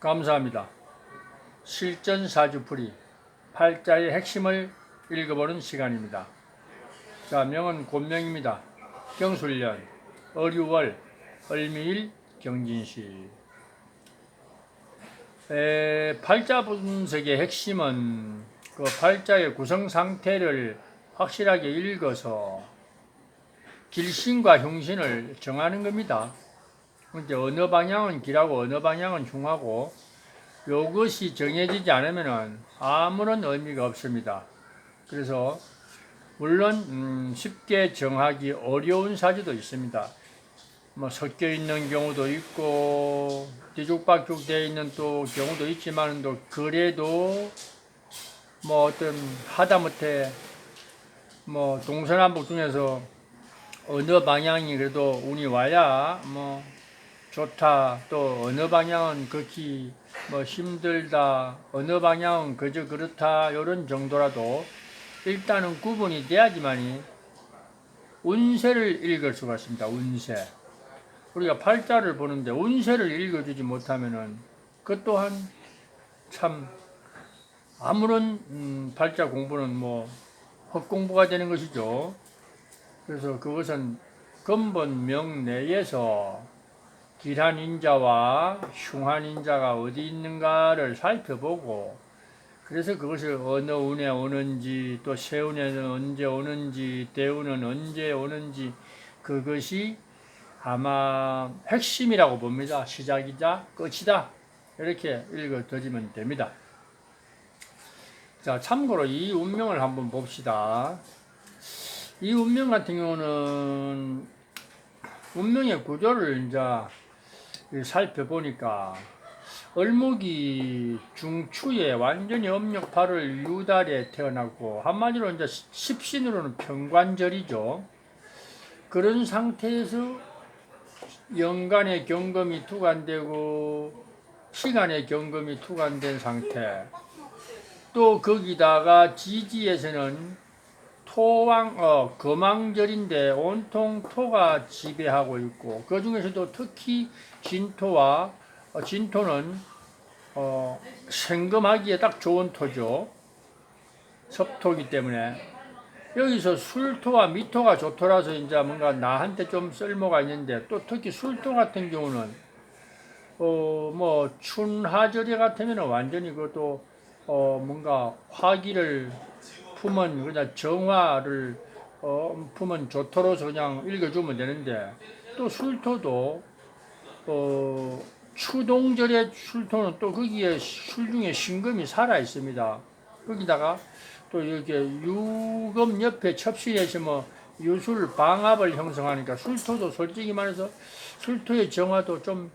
감사합니다. 실전 사주풀이 팔자의 핵심을 읽어보는 시간입니다. 자, 명은 곤명입니다. 경술년, 어류월, 을미일, 경진시. 에, 팔자 분석의 핵심은 그 팔자의 구성 상태를 확실하게 읽어서 길신과 흉신을 정하는 겁니다. 이제 어느 방향은 길하고 어느 방향은 흉하고 이것이 정해지지 않으면 아무런 의미가 없습니다. 그래서 물론 음, 쉽게 정하기 어려운 사주도 있습니다. 뭐 섞여 있는 경우도 있고 뒤죽박죽 되어 있는 또 경우도 있지만 또 그래도 뭐 어떤 하다못해 뭐 동서남북 중에서 어느 방향이 그래도 운이 와야 뭐 좋다. 또 어느 방향은 극히 뭐 힘들다. 어느 방향은 그저 그렇다. 이런 정도라도 일단은 구분이 돼야지만이 운세를 읽을 수가 있습니다. 운세. 우리가 팔자를 보는데 운세를 읽어주지 못하면은 그 또한 참 아무런 음, 팔자 공부는 뭐 헛공부가 되는 것이죠. 그래서 그것은 근본 명내에서 길한 인자와 흉한 인자가 어디 있는가를 살펴보고 그래서 그것을 어느 운에 오는지 또 세운에는 언제 오는지 대운은 언제 오는지 그것이 아마 핵심이라고 봅니다. 시작이자 끝이다. 이렇게 읽어드리면 됩니다. 자, 참고로 이 운명을 한번 봅시다. 이 운명 같은 경우는 운명의 구조를 이제 살펴보니까 을목이 중추에 완전히 음력팔을 유달에 태어났고 한마디로 이제 십신으로는 평관절이죠. 그런 상태에서 연간의 경금이 투관되고 시간의 경금이 투관된 상태. 또 거기다가 지지에서는 토왕 어 거망절인데 온통 토가 지배하고 있고 그 중에서도 특히 진토와 어, 진토는 어 생금하기에 딱 좋은 토죠. 섭토기 때문에. 여기서 술토와 미토가 좋더라서 이제 뭔가 나한테 좀 쓸모가 있는데 또 특히 술토 같은 경우는 어 뭐 춘하절에 같으면 완전히 그것도 어 뭔가 화기를 품은 그냥 정화를 어 품은 좋도로서 그냥 읽어주면 되는데 또 술토도 어 추동절의 술토는 또 거기에 술 중에 신금이 살아 있습니다. 거기다가 또 이렇게 유금 옆에 첩신에서 뭐 유술 방압을 형성하니까 술토도 솔직히 말해서 술토의 정화도 좀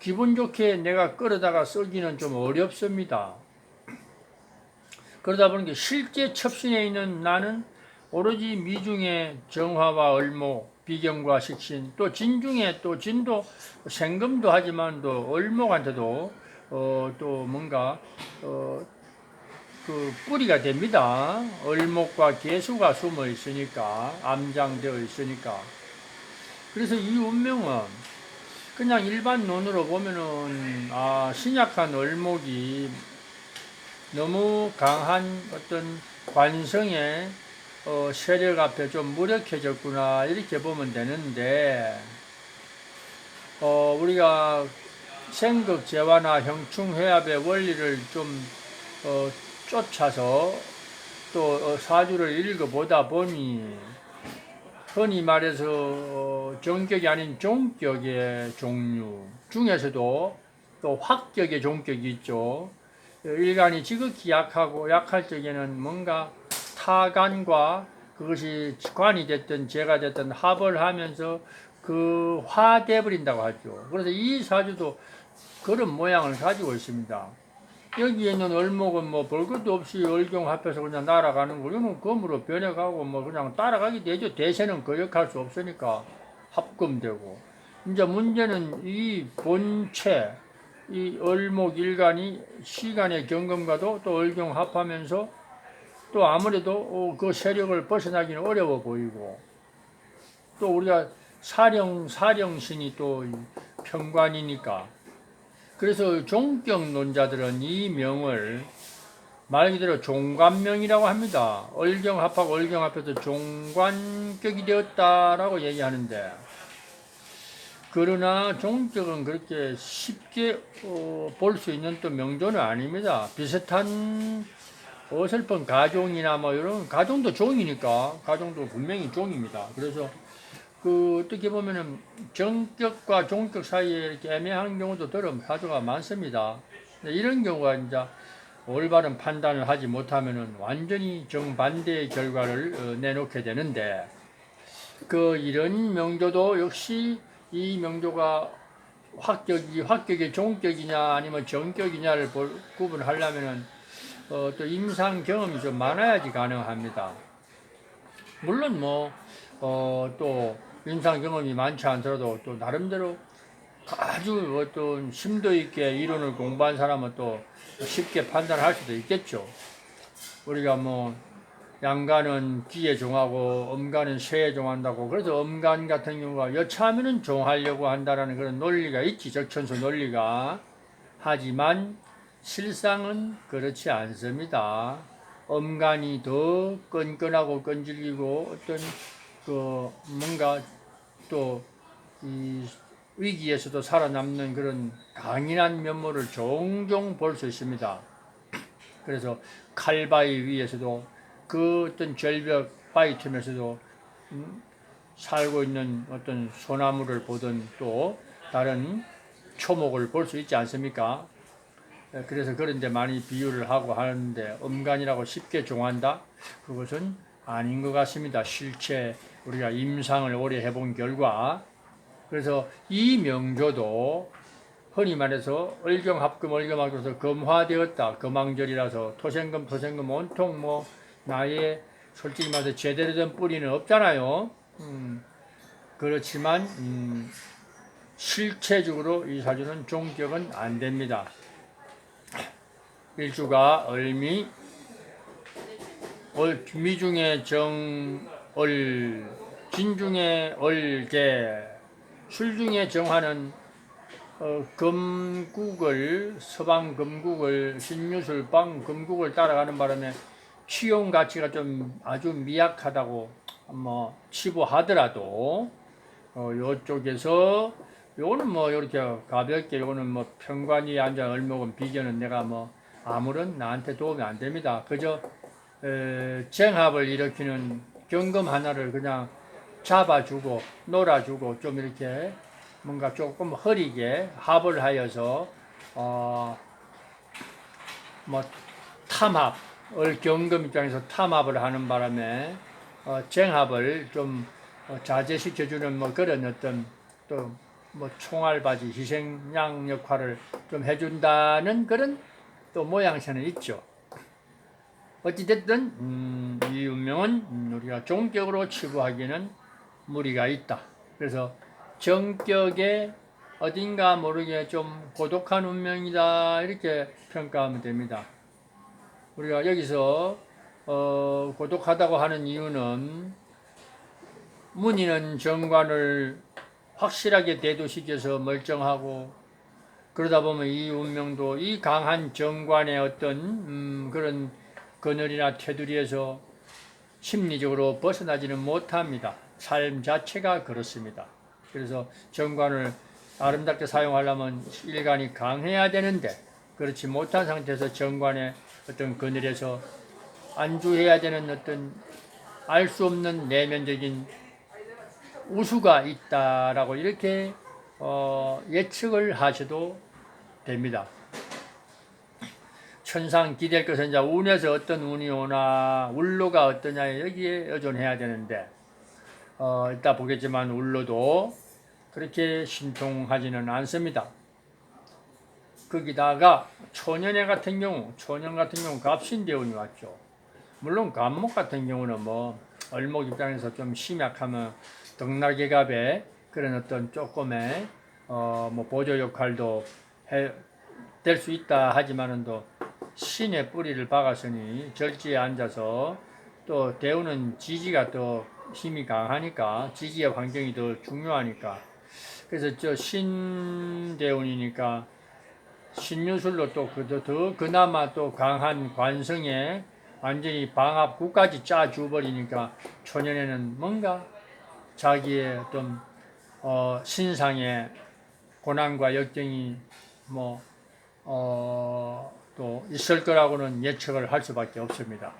기분 좋게 내가 끌어다가 쓰기는 좀 어렵습니다. 그러다 보니까 실제 첩신에 있는 나는 오로지 미중의 정화와 을목, 비경과 식신, 또 진중에 또 진도 생금도 하지만 또 을목한테도 어, 또 뭔가 어, 그 뿌리가 됩니다. 을목과 개수가 숨어 있으니까 암장되어 있으니까. 그래서 이 운명은 그냥 일반 눈으로 보면은 아 신약한 을목이 너무 강한 어떤 관성의 어, 세력 앞에 좀 무력해졌구나 이렇게 보면 되는데 어, 우리가 생극 재화나 형충 회합의 원리를 좀 어, 쫓아서 또 어, 사주를 읽어보다 보니 흔히 말해서 어, 정격이 아닌 종격의 종류 중에서도 또 확격의 종격이 있죠. 일간이 지극히 약하고 약할 적에는 뭔가 타간과 그것이 관이 됐든 재가 됐든 합을 하면서 그 화돼 버린다고 하죠. 그래서 이 사주도 그런 모양을 가지고 있습니다. 여기에 있는 을목은 뭐볼 것도 없이 을경 합해서 그냥 날아가는 거, 이거는 검으로 변해가고 뭐 그냥 따라가게 되죠. 대세는 거역할 수 없으니까 합금되고. 이제 문제는 이 본체, 이 을목 일간이 시간의 경금과도 또 을경 합하면서 또 아무래도 어, 그 세력을 벗어나기는 어려워 보이고 또 우리가 사령 사령신이 또 평관이니까 그래서 종격론자들은 이 명을 말 그대로 종관명이라고 합니다. 얼경합하고 얼경합해서 종관격이 되었다라고 얘기하는데 그러나 종격은 그렇게 쉽게 어, 볼 수 있는 또 명조는 아닙니다. 비슷한 어설픈 가종이나 뭐 이런 가종도 종이니까 가종도 분명히 종입니다. 그래서 그 어떻게 보면은 정격과 종격 사이에 이렇게 애매한 경우도 들은 사주가 많습니다. 이런 경우가 이제 올바른 판단을 하지 못하면은 완전히 정반대의 결과를 어, 내놓게 되는데 그 이런 명조도 역시 이 명조가 확격이 확격이 종격이냐 아니면 정격이냐를 볼, 구분하려면은 어, 또 임상 경험이 좀 많아야지 가능합니다. 물론 뭐, 어, 또, 임상 경험이 많지 않더라도 또 나름대로 아주 어떤 심도 있게 이론을 공부한 사람은 또 쉽게 판단할 수도 있겠죠. 우리가 뭐, 양간은 기에 종하고 음간은 새에 종한다고 그래서 음간 같은 경우가 여차하면은 종하려고 한다라는 그런 논리가 있지 적천수 논리가 하지만 실상은 그렇지 않습니다. 엄간이 더 끈끈하고 끈질기고 어떤 그 뭔가 또 이 위기에서도 살아남는 그런 강인한 면모를 종종 볼 수 있습니다. 그래서 칼바위 위에서도 그 어떤 절벽 바위 틈에서도 음, 살고 있는 어떤 소나무를 보든 또 다른 초목을 볼 수 있지 않습니까? 예, 그래서 그런데 많이 비유를 하고 하는데 음간이라고 쉽게 종한다? 그것은 아닌 것 같습니다. 실제 우리가 임상을 오래 해본 결과 그래서 이 명조도 흔히 말해서 얼경합금 얼경합금에서 금화되었다. 금왕절이라서 토생금 토생금 온통 뭐 나의 솔직히 말해서 제대로 된 뿌리는 없잖아요. 음, 그렇지만 음, 실체적으로 이 사주는 종격은 안 됩니다. 일주가 얼미 얼 미중에 정얼 진중에 얼개 술중에 정하는 어, 금국을 서방 금국을 신유술방 금국을 따라가는 바람에 취용 가치가 좀 아주 미약하다고 뭐 치부하더라도 어, 요쪽에서 요거는 뭐 이렇게 가볍게 요거는 뭐 평관이 앉아 얼먹은 비견은 내가 뭐 아무런 나한테 도움이 안 됩니다. 그저 에, 쟁합을 일으키는 경금 하나를 그냥 잡아주고 놀아주고 좀 이렇게 뭔가 조금 흐리게 합을 하여서 어 뭐 탐합 을 경금 입장에서 탐합을 하는 바람에 어 쟁합을 좀 어, 자제시켜주는 뭐 그런 어떤 또 뭐 총알바지 희생양 역할을 좀 해준다는 그런 또 모양새는 있죠. 어찌됐든 음, 이 운명은 음, 우리가 종격으로 치부하기에는 무리가 있다. 그래서 정격에 어딘가 모르게 좀 고독한 운명이다 이렇게 평가하면 됩니다. 우리가 여기서 어, 고독하다고 하는 이유는 문의는 정관을 확실하게 대도시켜서 멀쩡하고 그러다 보면 이 운명도 이 강한 정관의 어떤 음, 그런 그늘이나 테두리에서 심리적으로 벗어나지는 못합니다. 삶 자체가 그렇습니다. 그래서 정관을 아름답게 사용하려면 일관이 강해야 되는데 그렇지 못한 상태에서 정관의 어떤 그늘에서 안주해야 되는 어떤 알 수 없는 내면적인 우수가 있다라고 이렇게 어, 예측을 하셔도 됩니다. 천상 기댈 것은 이제 운에서 어떤 운이 오나 울로가 어떠냐 여기에 의존해야 되는데 어, 이따 보겠지만 울로도 그렇게 신통하지는 않습니다. 거기다가 초년에 같은 경우 초년 같은 경우 갑신대운이 왔죠. 물론 간목 같은 경우는 뭐 얼목 입장에서 좀 심약하면 등락계갑에 그런 어떤 조금의 어 뭐 보조 역할도 될 수 있다 하지만은 또 신의 뿌리를 박았으니 절지에 앉아서 또 대우는 지지가 또 힘이 강하니까 지지의 환경이 더 중요하니까 그래서 저 신대운이니까 신유술로 또 그더 더 그나마 또 강한 관성에 완전히 방합구까지 짜 주버리니까 초년에는 뭔가 자기의 어떤 어, 신상의 고난과 역경이 뭐, 어, 또 있을 거라고는 예측을 할 수밖에 없습니다.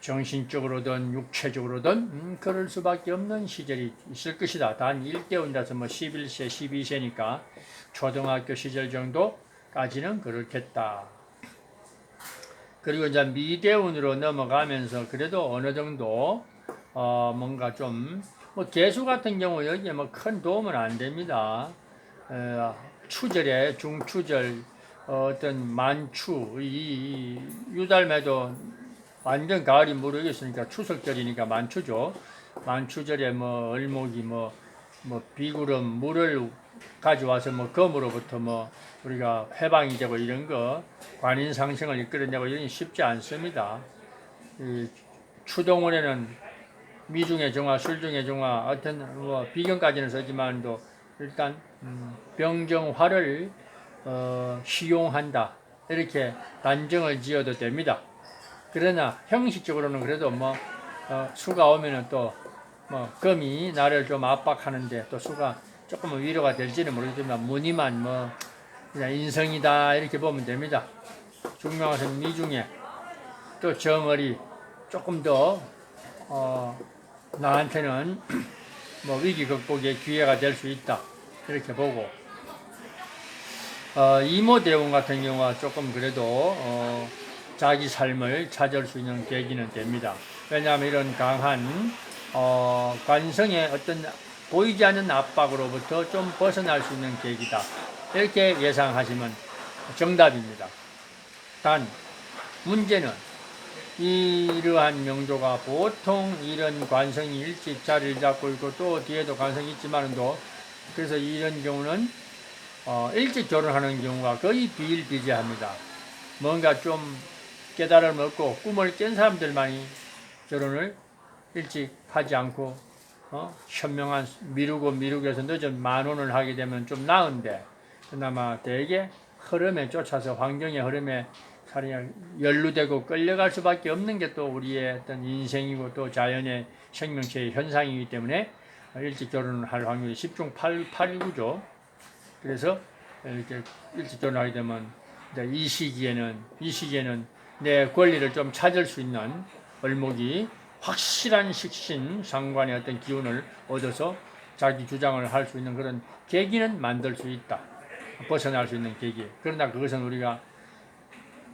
정신적으로든 육체적으로든 음, 그럴 수밖에 없는 시절이 있을 것이다. 단 1대원이라서 뭐 11세, 12세니까 초등학교 시절 정도 까지는 그렇겠다. 그리고 이제 미대원으로 넘어가면서 그래도 어느 정도 어 뭔가 좀 뭐 개수 같은 경우 여기에 뭐 큰 도움은 안 됩니다. 어, 추절에 중추절 어, 어떤 만추 이, 이 유달매도 완전 가을이 모르겠으니까 추석절이니까 만추죠. 만추절에 뭐 얼목이 뭐, 뭐 비구름 물을 가져와서 뭐 검으로부터 뭐 우리가 해방이 되고 이런 거 관인 상승을 이끌어내고 이런 게 쉽지 않습니다. 이 추동원에는 미중의 정화, 술중의 정화, 어떤 뭐 비경까지는 쓰지만도 일단 음, 병정화를 어, 시용한다 이렇게 단정을 지어도 됩니다. 그러나 형식적으로는 그래도 뭐 어, 수가 오면은 또뭐 금이 나를 좀 압박하는데 또 수가 조금 위로가 될지는 모르겠지만 무늬만 뭐 그냥 인성이다 이렇게 보면 됩니다. 중명화선 미중에 또 정월이 조금 더 어, 나한테는 뭐 위기 극복의 기회가 될 수 있다 이렇게 보고 어, 이모 대원 같은 경우가 조금 그래도 어, 자기 삶을 찾을 수 있는 계기는 됩니다. 왜냐하면 이런 강한 어, 관성의 어떤 보이지 않는 압박으로부터 좀 벗어날 수 있는 계기다. 이렇게 예상하시면 정답입니다. 단 문제는 이러한 명조가 보통 이런 관성이 일찍 자리를 잡고 있고 또 뒤에도 관성이 있지만도 그래서 이런 경우는 어, 일찍 결혼하는 경우가 거의 비일비재합니다. 뭔가 좀 깨달음을 얻고 꿈을 깬 사람들만이 결혼을 일찍 하지 않고 어? 현명한 미루고 미루고 해서 늦은 만 원을 하게 되면 좀 나은데 그나마 대개 흐름에 쫓아서 환경의 흐름에 연루되고 끌려갈 수밖에 없는 게 또 우리의 어떤 인생이고 또 자연의 생명체의 현상이기 때문에 일찍 결혼을 할 확률이 10중 8, 8구죠. 그래서 이렇게 일찍 결혼하게 되면 이 시기에는 이 시기에는 내 권리를 좀 찾을 수 있는 얼목이 확실한 식신 상관의 어떤 기운을 얻어서 자기 주장을 할 수 있는 그런 계기는 만들 수 있다. 벗어날 수 있는 계기. 그러나 그것은 우리가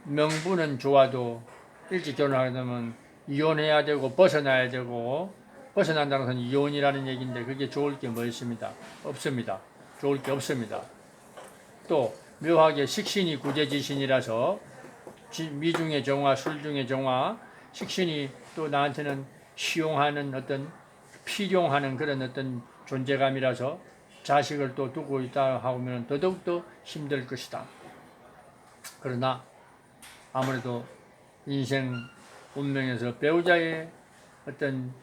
명분은 좋아도 일찍 결혼하게 되면 이혼해야 되고 벗어나야 되고 벗어난다는 것은 이혼이라는 얘기인데 그게 좋을 게 뭐 있습니다. 없습니다. 좋을 게 없습니다. 또 묘하게 식신이 구제지신이라서 미중의 정화, 술중의 정화, 식신이 또 나한테는 시용하는 어떤 필용하는 그런 어떤 존재감이라서 자식을 또 두고 있다 하면 더더욱더 힘들 것이다. 그러나 아무래도 인생 운명에서 배우자의 어떤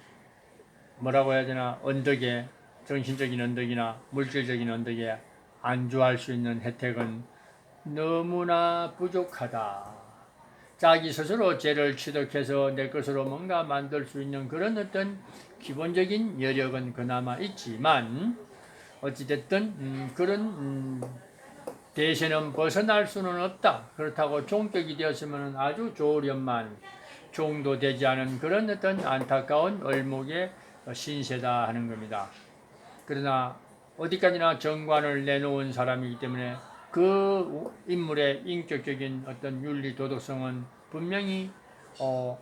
뭐라고 해야 되나 언덕에 정신적인 언덕이나 물질적인 언덕에 안주할 수 있는 혜택은 너무나 부족하다. 자기 스스로 죄를 취득해서 내 것으로 뭔가 만들 수 있는 그런 어떤 기본적인 여력은 그나마 있지만 어찌됐든 음, 그런 음, 대신은 벗어날 수는 없다. 그렇다고 종격이 되었으면 아주 좋으련만 종도 되지 않은 그런 어떤 안타까운 얼목의 신세다 하는 겁니다. 그러나 어디까지나 정관을 내놓은 사람이기 때문에 그 인물의 인격적인 어떤 윤리 도덕성은 분명히 어,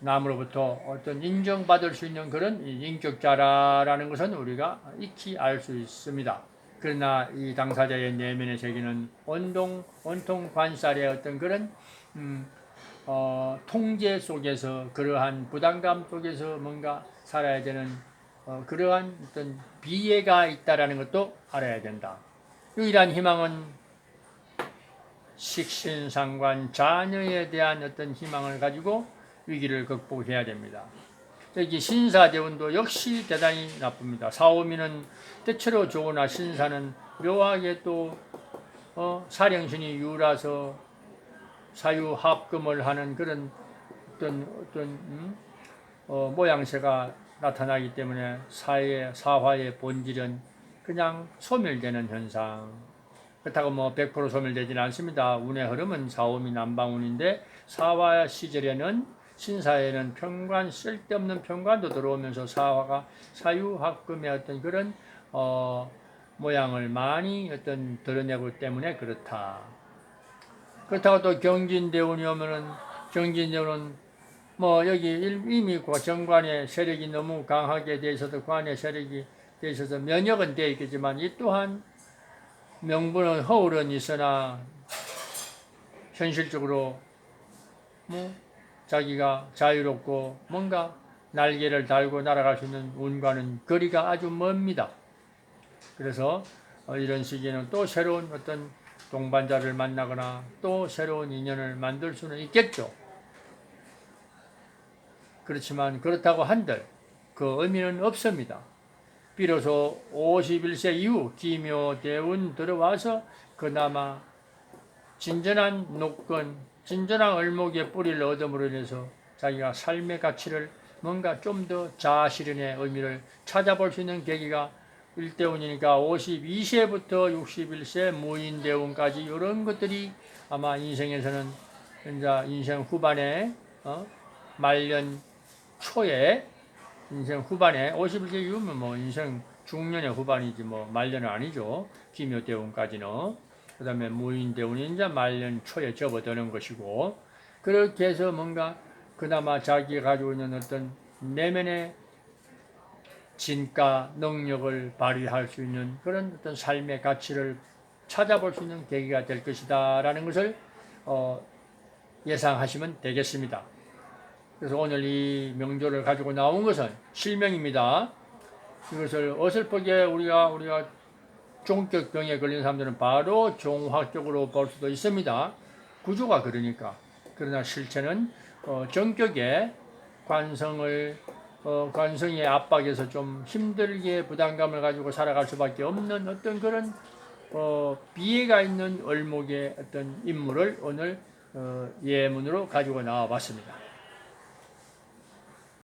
남으로부터 어떤 인정받을 수 있는 그런 인격자라는 것은 우리가 익히 알 수 있습니다. 그러나 이 당사자의 내면의 세계는 온동, 온통 관살의 어떤 그런 음, 어, 통제 속에서 그러한 부담감 속에서 뭔가 살아야 되는 어, 그러한 어떤 비애가 있다라는 것도 알아야 된다. 유일한 희망은 식신상관 자녀에 대한 어떤 희망을 가지고 위기를 극복해야 됩니다. 여기 신사대운도 역시 대단히 나쁩니다. 사오미는 때처로 좋으나 신사는 묘하게 또 어, 사령신이 유라서 사유합금을 하는 그런 어떤 어떤 음? 어, 모양새가 나타나기 때문에 사의 사화의 본질은 그냥 소멸되는 현상. 그렇다고 뭐 100% 소멸되지는 않습니다. 운의 흐름은 사오미 남방운인데 사화 시절에는 신사에는 평관 쓸데없는 평관도 들어오면서 사화가 사유합금의 어떤 그런 어, 모양을 많이 어떤 드러내고 때문에 그렇다. 그렇다고 또 경진대운이 오면은 경진대운은 뭐 여기 일- 이미 그 정관의 세력이 너무 강하게 돼 있어서 관의 세력이 돼 있어서 면역은 돼 있겠지만 이 또한 명분은 허울은 있으나 현실적으로 뭐 자기가 자유롭고 뭔가 날개를 달고 날아갈 수 있는 운과는 거리가 아주 멉니다. 그래서 어, 이런 시기에는 또 새로운 어떤 동반자를 만나거나 또 새로운 인연을 만들 수는 있겠죠. 그렇지만 그렇다고 한들 그 의미는 없습니다. 비로소 51세 이후 기묘대운 들어와서 그나마 진전한 노건, 진전한 을목의 뿌리를 얻음으로 인해서 자기가 삶의 가치를 뭔가 좀 더 자아실현의 의미를 찾아볼 수 있는 계기가 일대운이니까 52세부터 61세 무인대운까지 이런 것들이 아마 인생에서는 인생 후반에 어? 말년 초에 인생 후반에 51세 이후면 뭐 인생 중년의 후반이지 뭐 말년은 아니죠. 기묘대운까지는. 그 다음에 무인대운이 이제 말년 초에 접어드는 것이고 그렇게 해서 뭔가 그나마 자기가 가지고 있는 어떤 내면의 진가 능력을 발휘할 수 있는 그런 어떤 삶의 가치를 찾아볼 수 있는 계기가 될 것이다라는 것을 어, 예상하시면 되겠습니다. 그래서 오늘 이 명조를 가지고 나온 것은 실명입니다. 이것을 어설프게 우리가 우리가 종격병에 걸린 사람들은 바로 종합적으로 볼 수도 있습니다. 구조가 그러니까. 그러나 실체는 어, 정격의 관성을 어, 관성의 압박에서 좀 힘들게 부담감을 가지고 살아갈 수밖에 없는 어떤 그런 어, 비애가 있는 얼목의 어떤 인물을 오늘 어, 예문으로 가지고 나와봤습니다.